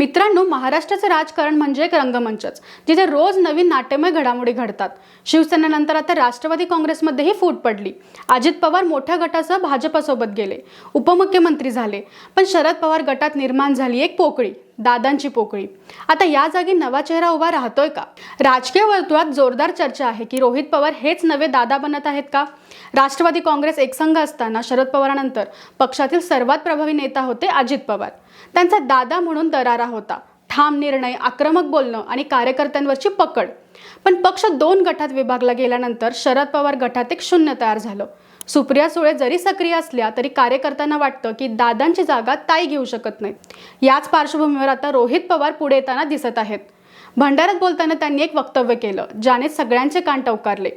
मित्रांनो महाराष्ट्राचं राजकारण म्हणजे एक रंगमंचच जिथे रोज नवीन नाट्यमय घडामोडी घडतात. शिवसेनेनंतर आता राष्ट्रवादी काँग्रेसमध्येही फूट पडली. अजित पवार मोठ्या गटासह भाजपसोबत गेले. उपमुख्यमंत्री झाले. पण शरद पवार गटात निर्माण झाली एक पोकळी. दादांची पोकळी. आता या जागी नवा चेहरा उभा राहतोय का? राजकीय वर्तुळात जोरदार चर्चा आहे की रोहित पवार हेच नवे दादा बनत आहेत का? राष्ट्रवादी काँग्रेस एकसंघ असताना शरद पवारानंतर पक्षातील सर्वात प्रभावी नेता होते अजित पवार. त्यांचा दादा म्हणून दरारा होता. ठाम निर्णय आक्रमक बोलणं आणि कार्यकर्त्यांवरची पकड. पण पक्ष दोन गटात विभागला गेल्यानंतर शरद पवार गटात एक शून्य तयार झालं. सुप्रिया सुळे जरी सक्रिय असल्या तरी कार्यकर्त्यांना वाटतं की दादांची जागा ताई घेऊ शकत नाही याच पार्श्वभूमीवर आता रोहित पवार पुढे येताना दिसत आहेत. भंडाऱ्यात बोलताना त्यांनी एक वक्तव्य केलं ज्याने सगळ्यांचे कान टवकारले.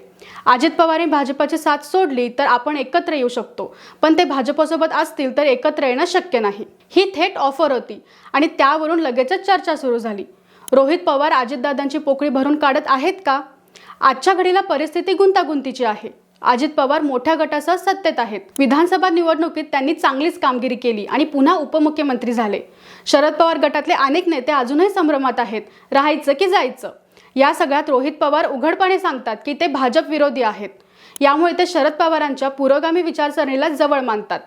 अजित पवारने भाजपाची साथ सोडली तर आपण एकत्र येऊ शकतो पण ते भाजपसोबत असतील तर एकत्र येणं शक्य नाही. ही थेट ऑफर होती आणि त्यावरून लगेचच चर्चा सुरू झाली. रोहित पवार अजितदादांची पोकळी भरून काढत आहेत का? आजच्या घडीला परिस्थिती गुंतागुंतीची आहे. अजित पवार मोठ्या गटासह सत्तेत आहेत. विधानसभा निवडणुकीत त्यांनी चांगलीच कामगिरी केली आणि पुन्हा उपमुख्यमंत्री झाले. शरद पवार गटातले अनेक नेते अजूनही संभ्रमात आहेत. राहायचं की जायचं? या सगळ्यात रोहित पवार उघडपणे सांगतात की ते भाजप विरोधी आहेत. यामुळे ते शरद पवारांच्या पुरोगामी विचारसरणीला जवळ मानतात.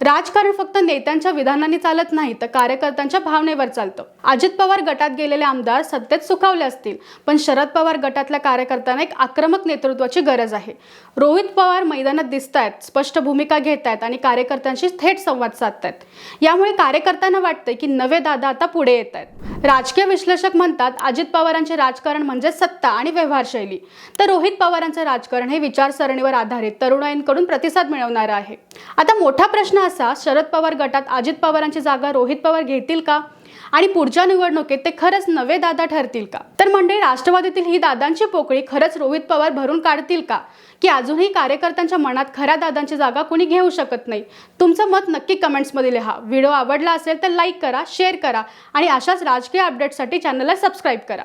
राजकारण फक्त नेत्यांच्या विधानाने चालत नाही तर कार्यकर्त्यांच्या भावनेवर चालतं. अजित पवार गटात गेलेले आमदार सत्तेत सुखावले असतील पण शरद पवार गटातल्या कार्यकर्त्यांना एक आक्रमक नेतृत्वाची गरज आहे. रोहित पवार मैदानात दिसत आहेत स्पष्ट भूमिका घेत आहेत आणि कार्यकर्त्यांशी थेट संवाद साधतायत. यामुळे कार्यकर्त्यांना वाटतंय की नवे दादा आता पुढे येत आहेत राजकीय विश्लेषक म्हणतात अजित पवारांचे राजकारण म्हणजे सत्ता आणि व्यवहारशैली. तर रोहित पवारांचं राजकारण हे विचारसरणीवर आधारित तरुणाईंकडून प्रतिसाद मिळवणारं आहे. आता मोठा प्रश्न असा शरद पवार गटात अजित पवारांची जागा रोहित पवार घेतील का? आणि पुढच्या निवडणुकीत ते खरंच नवे दादा ठरतील का? तर मंडळी राष्ट्रवादीतील ही दादांची पोकळी खरंच रोहित पवार भरून काढतील का? की अजूनही कार्यकर्त्यांच्या मनात खऱ्या दादांची जागा कोणी घेऊ शकत नाही? तुमचं मत नक्की कमेंट्समध्ये लिहा. व्हिडिओ आवडला असेल तर लाईक करा शेअर करा आणि अशाच राजकीय अपडेटसाठी चॅनलला सबस्क्राईब करा.